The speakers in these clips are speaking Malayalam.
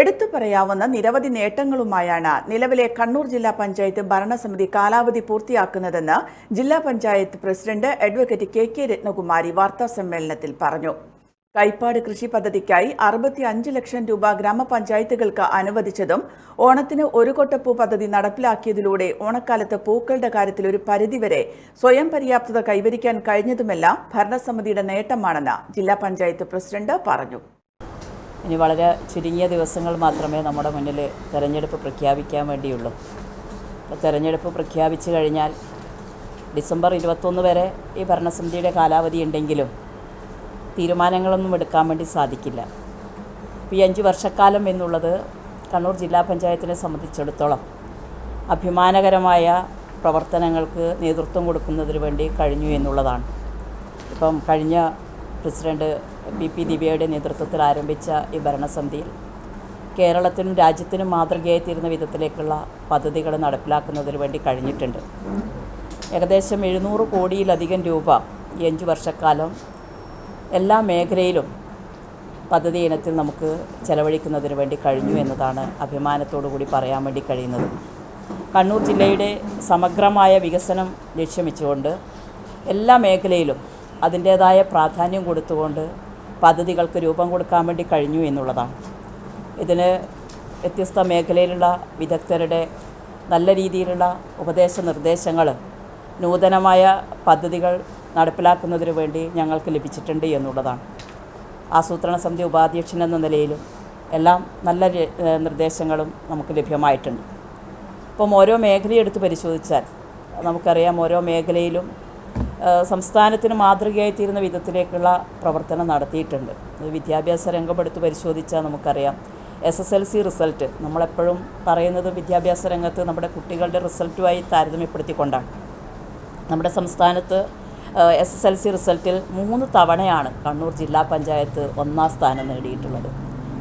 എടുത്തു പറയാവുന്ന നിരവധി നേട്ടങ്ങളുമായാണ് നിലവിലെ കണ്ണൂർ ജില്ലാ പഞ്ചായത്ത് ഭരണസമിതി കാലാവധി പൂർത്തിയാക്കുന്നതെന്ന് ജില്ലാ panchayat president advocate K K Ratnakumari വാർത്താ സമ്മേളനത്തിൽ പറഞ്ഞു. കൈപ്പാട് കൃഷി പദ്ധതിക്കായി അറുപത്തി അഞ്ച് ലക്ഷം രൂപ ഗ്രാമപഞ്ചായത്തുകൾക്ക് അനുവദിച്ചതും ഓണത്തിന് ഒരു കൊട്ടപ്പൂ പദ്ധതി നടപ്പിലാക്കിയതിലൂടെ ഓണക്കാലത്ത് പൂക്കളുടെ കാര്യത്തിൽ ഒരു പരിധിവരെ സ്വയം പര്യാപ്തത കൈവരിക്കാൻ കഴിഞ്ഞതുമെല്ലാം ഭരണസമിതിയുടെ നേട്ടമാണെന്ന് ജില്ലാ പഞ്ചായത്ത് പ്രസിഡന്റ് പറഞ്ഞു. ഇനി വളരെ ചുരുങ്ങിയ ദിവസങ്ങൾ മാത്രമേ നമ്മുടെ മുന്നിൽ തെരഞ്ഞെടുപ്പ് പ്രഖ്യാപിക്കാൻ വേണ്ടിയുള്ളൂ. അപ്പോൾ തെരഞ്ഞെടുപ്പ് പ്രഖ്യാപിച്ചു കഴിഞ്ഞാൽ ഡിസംബർ ഇരുപത്തൊന്ന് വരെ ഈ ഭരണസമിതിയുടെ കാലാവധി ഉണ്ടെങ്കിലും തീരുമാനങ്ങളൊന്നും എടുക്കാൻ വേണ്ടി സാധിക്കില്ല. ഈ അഞ്ച് വർഷക്കാലം എന്നുള്ളത് കണ്ണൂർ ജില്ലാ പഞ്ചായത്തിനെ സംബന്ധിച്ചിടത്തോളം അഭിമാനകരമായ പ്രവർത്തനങ്ങൾക്ക് നേതൃത്വം കൊടുക്കുന്നതിന് വേണ്ടി കഴിഞ്ഞു എന്നുള്ളതാണ്. ഇപ്പം കഴിഞ്ഞ പ്രസിഡന്റ് ബി പി ദിവ്യയുടെ നേതൃത്വത്തിൽ ആരംഭിച്ച ഈ ഭരണസമിതിയിൽ കേരളത്തിനും രാജ്യത്തിനും മാതൃകയായി തീരുന്ന വിധത്തിലേക്കുള്ള പദ്ധതികൾ നടപ്പിലാക്കുന്നതിന് വേണ്ടി കഴിഞ്ഞിട്ടുണ്ട്. ഏകദേശം എഴുന്നൂറ് കോടിയിലധികം രൂപ ഈ അഞ്ച് വർഷക്കാലം എല്ലാ മേഖലയിലും പദ്ധതി ഇനത്തിൽ നമുക്ക് ചെലവഴിക്കുന്നതിന് വേണ്ടി കഴിഞ്ഞു എന്നതാണ് അഭിമാനത്തോടു കൂടി പറയാൻ വേണ്ടി കഴിയുന്നത്. കണ്ണൂർ ജില്ലയുടെ സമഗ്രമായ വികസനം ലക്ഷ്യം വെച്ചുകൊണ്ട് എല്ലാ മേഖലയിലും അതിന്റേതായ പ്രാധാന്യം കൊടുത്തുകൊണ്ട് പദ്ധതികൾക്ക് രൂപം കൊടുക്കാൻ വേണ്ടി കഴിഞ്ഞു എന്നുള്ളതാണ്. ഇതിന് വ്യത്യസ്ത മേഖലയിലുള്ള വിദഗ്ധരുടെ നല്ല രീതിയിലുള്ള ഉപദേശ നിർദ്ദേശങ്ങൾ നൂതനമായ പദ്ധതികൾ നടപ്പിലാക്കുന്നതിന് വേണ്ടി ഞങ്ങൾക്ക് ലഭിച്ചിട്ടുണ്ട് എന്നുള്ളതാണ്. ആസൂത്രണ സമിതി ഉപാധ്യക്ഷൻ എന്ന നിലയിലും എല്ലാം നല്ല നിർദ്ദേശങ്ങളും നമുക്ക് ലഭ്യമായിട്ടുണ്ട്. ഇപ്പം ഓരോ മേഖലയെടുത്ത് പരിശോധിച്ചാൽ നമുക്കറിയാം ഓരോ മേഖലയിലും സംസ്ഥാനത്തിന് മാതൃകയായി തീരുന്ന വിധത്തിലേക്കുള്ള പ്രവർത്തനം നടത്തിയിട്ടുണ്ട്. വിദ്യാഭ്യാസ രംഗം എടുത്ത് പരിശോധിച്ചാൽ നമുക്കറിയാം. S S L C result നമ്മളെപ്പോഴും പറയുന്നത് വിദ്യാഭ്യാസ രംഗത്ത് നമ്മുടെ കുട്ടികളുടെ റിസൾട്ടുമായി താരതമ്യപ്പെടുത്തിക്കൊണ്ടാണ്. നമ്മുടെ സംസ്ഥാനത്ത് എസ് എസ് എൽ സി റിസൾട്ടിൽ മൂന്ന് തവണയാണ് കണ്ണൂർ ജില്ലാ പഞ്ചായത്ത് ഒന്നാം സ്ഥാനം നേടിയിട്ടുള്ളത്.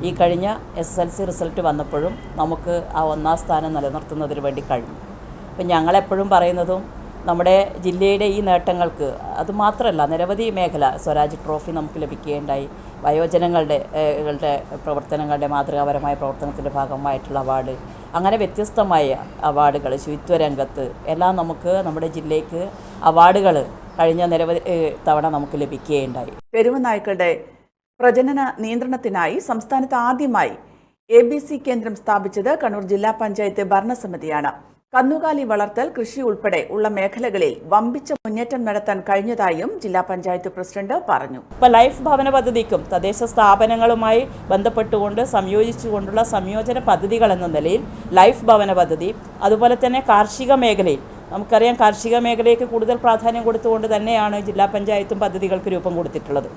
ഈ കഴിഞ്ഞ S S L C result വന്നപ്പോഴും നമുക്ക് ആ ഒന്നാം സ്ഥാനം നിലനിർത്തുന്നതിന് വേണ്ടി കഴിഞ്ഞു. അപ്പം ഞങ്ങളെപ്പോഴും പറയുന്നതും നമ്മുടെ ജില്ലയുടെ ഈ നേട്ടങ്ങൾക്ക് അതുമാത്രമല്ല നിരവധി മേഖല സ്വരാജ് ട്രോഫി നമുക്ക് ലഭിക്കുകയുണ്ടായി. വയോജനങ്ങളുടെ പ്രവർത്തനങ്ങളുടെ മാതൃകാപരമായ പ്രവർത്തനത്തിന്റെ ഭാഗമായിട്ടുള്ള അവാർഡ് അങ്ങനെ വ്യത്യസ്തമായ അവാർഡുകൾ ശുചിത്വ രംഗത്ത് എല്ലാം നമുക്ക് നമ്മുടെ ജില്ലയ്ക്ക് അവാർഡുകൾ കഴിഞ്ഞ നിരവധി തവണ നമുക്ക് ലഭിക്കുകയുണ്ടായി. തെരുവ് നായ്ക്കളുടെ പ്രജനന നിയന്ത്രണത്തിനായി സംസ്ഥാനത്ത് ആദ്യമായി എ ബി സി കേന്ദ്രം സ്ഥാപിച്ചത് കണ്ണൂർ ജില്ലാ പഞ്ചായത്ത് ഭരണസമിതിയാണ്. കന്നുകാലി വളർത്തൽ കൃഷി ഉൾപ്പെടെ ഉള്ള മേഖലകളിൽ വമ്പിച്ച മുന്നേറ്റം നടത്താൻ കഴിഞ്ഞതായും ജില്ലാ പഞ്ചായത്ത് പ്രസിഡന്റ് പറഞ്ഞു. ഇപ്പോൾ ലൈഫ് ഭവന പദ്ധതിക്കും തദ്ദേശ സ്ഥാപനങ്ങളുമായി ബന്ധപ്പെട്ടുകൊണ്ട് സംയോജിച്ചുകൊണ്ടുള്ള സംയോജന പദ്ധതികൾ എന്ന നിലയിൽ ലൈഫ് ഭവന പദ്ധതി അതുപോലെ തന്നെ കാർഷിക മേഖലയിൽ നമുക്കറിയാം കാർഷിക മേഖലയ്ക്ക് കൂടുതൽ പ്രാധാന്യം കൊടുത്തുകൊണ്ട് തന്നെയാണ് ജില്ലാ പഞ്ചായത്തും പദ്ധതികൾക്ക് രൂപം കൊടുത്തിട്ടുള്ളത്.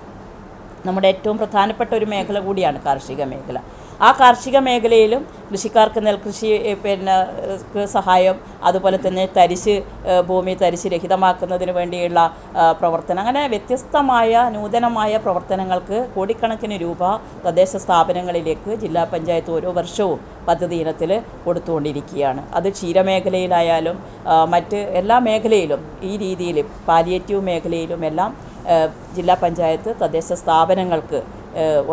നമ്മുടെ ഏറ്റവും പ്രധാനപ്പെട്ട ഒരു മേഖല കൂടിയാണ് കാർഷിക മേഖല. ആ കാർഷിക മേഖലയിലും കൃഷിക്കാർക്ക് നെൽകൃഷി പിന്നെ സഹായം അതുപോലെ തന്നെ തരിശ് ഭൂമി തരിശ് രഹിതമാക്കുന്നതിന് വേണ്ടിയുള്ള പ്രവർത്തനം. അങ്ങനെ വ്യത്യസ്തമായ നൂതനമായ പ്രവർത്തനങ്ങൾക്ക് കോടിക്കണക്കിന് രൂപ തദ്ദേശ സ്ഥാപനങ്ങളിലേക്ക് ജില്ലാ പഞ്ചായത്ത് ഓരോ വർഷവും പദ്ധതി ഇനത്തിൽ കൊടുത്തുകൊണ്ടിരിക്കുകയാണ്. അത് ക്ഷീരമേഖലയിലായാലും മറ്റ് എല്ലാ മേഖലയിലും ഈ രീതിയിൽ പാലിയേറ്റീവ് മേഖലയിലും എല്ലാം ജില്ലാ പഞ്ചായത്ത് തദ്ദേശ സ്ഥാപനങ്ങൾക്ക്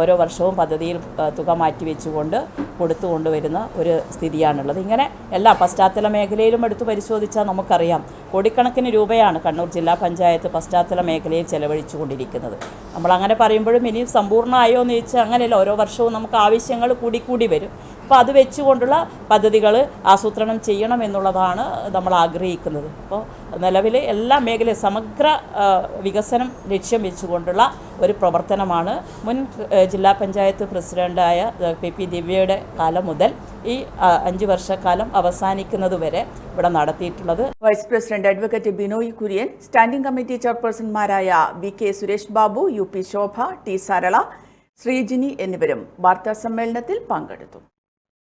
ഓരോ വർഷവും പദ്ധതിയിൽ തുക മാറ്റിവെച്ചുകൊണ്ട് കൊടുത്തു കൊണ്ടുവരുന്ന ഒരു സ്ഥിതിയാണുള്ളത്. ഇങ്ങനെ എല്ലാ പശ്ചാത്തല മേഖലയിലും എടുത്തു പരിശോധിച്ചാൽ നമുക്കറിയാം. കോടിക്കണക്കിന് രൂപയാണ് കണ്ണൂർ ജില്ലാ പഞ്ചായത്ത് പശ്ചാത്തല മേഖലയിൽ ചെലവഴിച്ചു കൊണ്ടിരിക്കുന്നത് നമ്മളങ്ങനെ പറയുമ്പോഴും ഇനി സമ്പൂർണമായോ എന്ന് ചോദിച്ചാൽ അങ്ങനെയല്ല. ഓരോ വർഷവും നമുക്ക് ആവശ്യങ്ങൾ കൂടിക്കൂടി വരും. അപ്പോൾ അത് വെച്ചുകൊണ്ടുള്ള പദ്ധതികൾ ആസൂത്രണം ചെയ്യണം എന്നുള്ളതാണ് നമ്മൾ ആഗ്രഹിക്കുന്നത്. അപ്പോൾ നിലവിൽ എല്ലാ മേഖലയും സമഗ്ര വികസനം ലക്ഷ്യം വെച്ചുകൊണ്ടുള്ള ഒരു പ്രവർത്തനമാണ് മുൻ ജില്ലാ പഞ്ചായത്ത് പ്രസിഡന്റായ പി പി ദിവ്യയുടെ കാലം മുതൽ ഈ അഞ്ചു അഞ്ച് വർഷക്കാലം അവസാനിക്കുന്നതുവരെ ഇവിടെ നടത്തിയിട്ടുള്ളത്. Vice president advocate Binoy Kurian standing committee ചെയർപേഴ്സൺമാരായ V K Suresh Babu U P Shobha T Sarala Sreejini എന്നിവരും വാർത്താ സമ്മേളനത്തിൽ പങ്കെടുത്തു.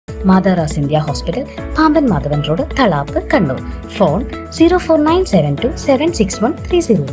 മാതാറാസ് India hospital Pamban Madhavan road Thalap Kannur phone zero four nine seven two seven six one three zero